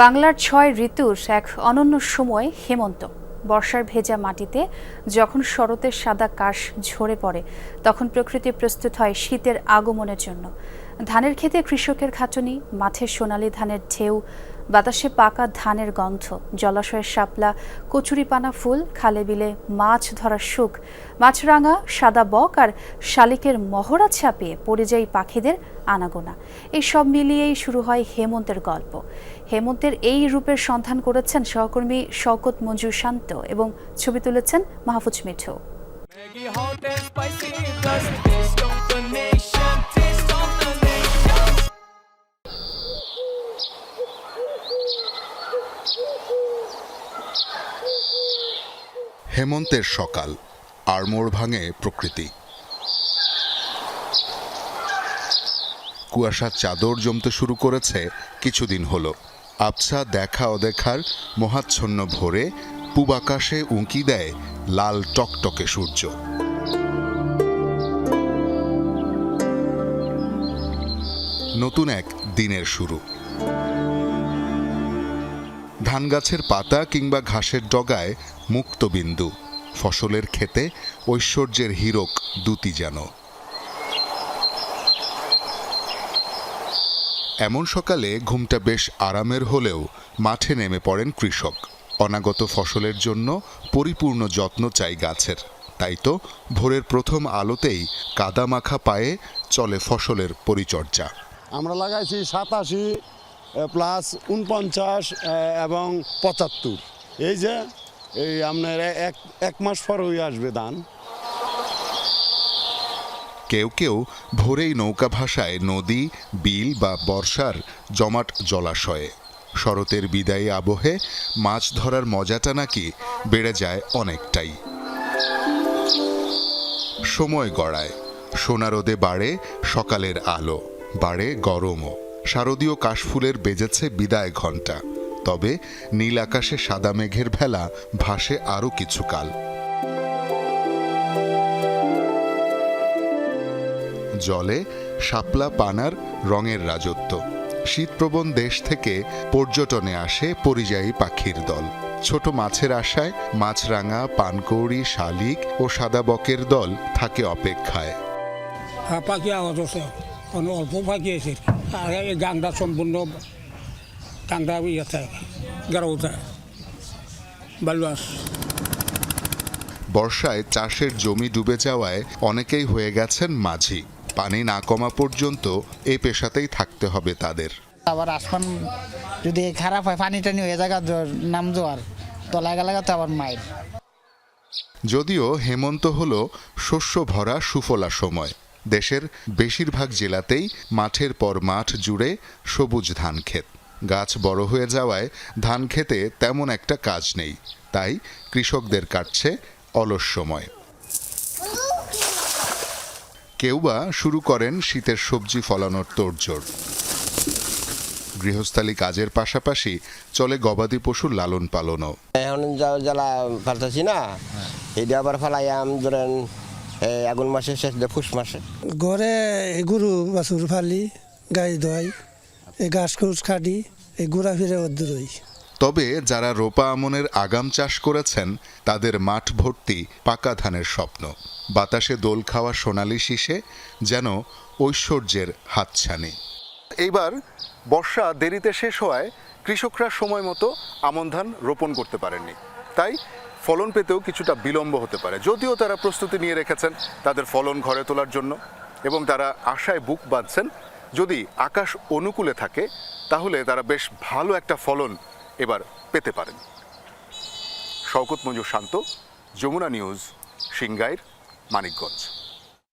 বাংলার ছয় ঋতুর এক অনন্য সময় হেমন্ত। বর্ষার ভেজা মাটিতে যখন শরতের সাদা কাশ ঝরে পড়ে, তখন প্রকৃতি প্রস্তুত হয় শীতের আগমনের জন্য। ধানের ক্ষেতে কৃষকের খাটনি, মাঠে সোনালি ধানের ঢেউ বাতাসে পাকা ধানের গন্ধ, জলাশয়ের শাপলা, কচুরিপানা ফুল, খালে বিলে মাছ ধরার সুখ, মাছরাঙা, সাদা বক আর শালিকের মহড়া ছাপিয়ে পরিযায়ী পাখিদের আনাগোনা। এই সব মিলিয়েই শুরু হয় হেমন্তের গল্প। হেমন্তের এই রূপের সন্ধান করেছেন সহকর্মী শওকত মঞ্জুর শান্ত এবং ছবি তুলেছেন মাহফুজ মিঠু। হেমন্তের সকাল, আর আড়মোড় ভাঙে প্রকৃতি। কুয়াশার চাদর জমতে শুরু করেছে কিছুদিন হলো। আবছা দেখা অদেখার মহাচ্ছন্ন ভোরে পূব আকাশে উঁকি দেয় লাল টকটকে সূর্য। নতুন এক দিনের শুরু। ধান গাছের পাতা কিংবা ঘাসের ডগায় মুক্তবিন্দু। ফসলের ক্ষেতে ঐশ্বর্যের হীরক দুটি যেন। এমন সকালে ঘুমটা বেশ আরামের হলেও মাঠে নেমে পড়েন কৃষক। অনাগত ফসলের জন্য পরিপূর্ণ যত্ন চাই গাছের। তাই তো ভোরের প্রথম আলোতেই কাদামাখা পায়ে চলে ফসলের পরিচর্যা। আমরা লাগাইছি সাতাশি প্লাস উনপঞ্চাশ এবং পঁচাত্তর। এই যে এই আপনার এক এক মাস পর হয়ে আসবে ধান। কেউ কেউ ভোরেই নৌকা ভাষায় নদী, বিল বা বর্ষার জমাট জলাশয়ে। শরতের বিদায়ী আবহে মাছ ধরার মজাটা নাকি বেড়ে যায় অনেকটাই। সময় গড়ায়, সোনা রোদে বাড়ে সকালের আলো, বাড়ে গরমও। শারদীয় কাশফুলের বেজেছে বিদায় ঘণ্টা। তবে নীল আকাশে সাদা মেঘের ভেলা ভাসে আরও কিছুকাল। জলে শাপলা পানার রঙের রাজত্ব। শীতপ্রবণ দেশ থেকে পর্যটনে আসে পরিযায়ী পাখির দল। ছোট মাছের আশায় মাছরাঙা, পানকৌড়ি, শালিক ও সাদা বকের দল থাকে অপেক্ষায়। হ্যাঁ পাখি আওয়াজ আছে অল্প পাখি আছে। গাংটা সম্পূর্ণ বর্ষায় চাষের জমি ডুবে যাওয়ায় অনেকেই হয়ে গেছেন মাঝি। পানি না কমা পর্যন্ত এ পেশাতেই থাকতে হবে তাদের। আবার আসমান যদি খারাপ হয় পানি টানি হয়ে যায় নাম জোয়ার। তলা গেলে তো আবার মাইর যদিও হেমন্ত হল শস্য ভরা সুফলা সময়। দেশের বেশিরভাগ জেলাতেই মাঠের পর মাঠ জুড়ে সবুজ ধান ক্ষেত। গাছ বড় হয়ে যাওয়ায় ধান খেতে তেমন একটা কাজ নেই। তাই কৃষকদের কাটছে অলস সময়। কেউ বা শুরু করেন শীতের সবজি ফলানোর তোড়জোড়। গৃহস্থালী কাজের পাশাপাশি চলে গবাদি পশুর লালন পালনও। এখন জ্বালা পাল্টাছি না। এটা আবার ফেলাইয়াম ধরেন আগুন মাসে শেষ ফুস মাসে। ঘরে গরু বাছুর ফালি গাই দই এই ঘাস খুস খাটি এই তবে যারা রোপা আমনের আগাম চাষ করেছেন তাদের মাঠ ভর্তি পাকা ধানের স্বপ্ন। বাতাসে দোল খাওয়া সোনালি শীষে যেন ঐশ্বর্যের হাতছানি। এইবার বর্ষা দেরিতে শেষ হওয়ায় কৃষকরা সময় মতো আমন ধান রোপণ করতে পারেননি। তাই ফলন পেতেও কিছুটা বিলম্ব হতে পারে। যদিও তারা প্রস্তুতি নিয়ে রেখেছেন তাদের ফলন ঘরে তোলার জন্য এবং তারা আশায় বুক বাঁধছেন যদি আকাশ অনুকূলে থাকে, তাহলে তারা বেশ ভালো একটা ফলন এবার পেতে পারেন। শওকত মঞ্জুর শান্ত, যমুনা নিউজ সিংগাইর মানিকগঞ্জ।